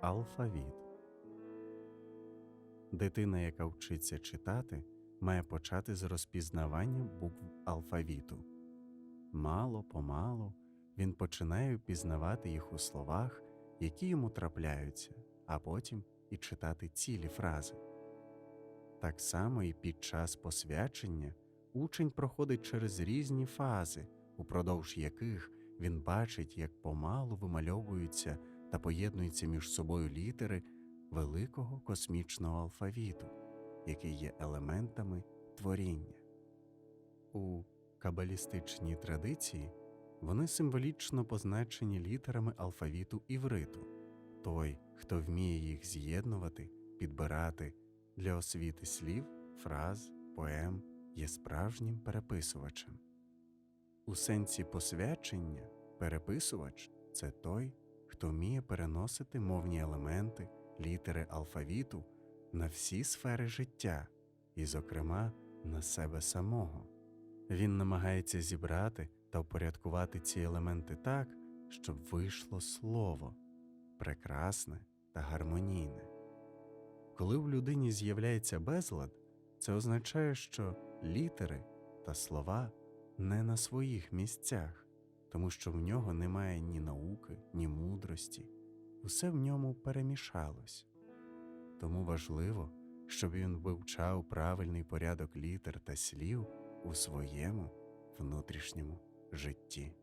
Алфавіт Дитина, яка вчиться читати, має почати з розпізнавання букв алфавіту. Мало помалу він починає впізнавати їх у словах, які йому трапляються, а потім і читати цілі фрази. Так само і під час посвячення учень проходить через різні фази, упродовж яких він бачить, як помалу вимальовуються та поєднуються між собою літери великого космічного алфавіту, який є елементами творіння. У кабалістичній традиції вони символічно позначені літерами алфавіту івриту. Той, хто вміє їх з'єднувати, підбирати для освіти слів, фраз, поем, є справжнім переписувачем. У сенсі посвячення переписувач це той, хто вміє переносити мовні елементи, літери алфавіту на всі сфери життя і, зокрема, на себе самого. Він намагається зібрати та впорядкувати ці елементи так, щоб вийшло слово прекрасне та гармонійне. Коли в людині з'являється безлад, це означає, що літери та слова не на своїх місцях, тому що в нього немає ні науки, ні мудрості, усе в ньому перемішалось. Тому важливо, щоб він вивчав правильний порядок літер та слів у своєму внутрішньому житті.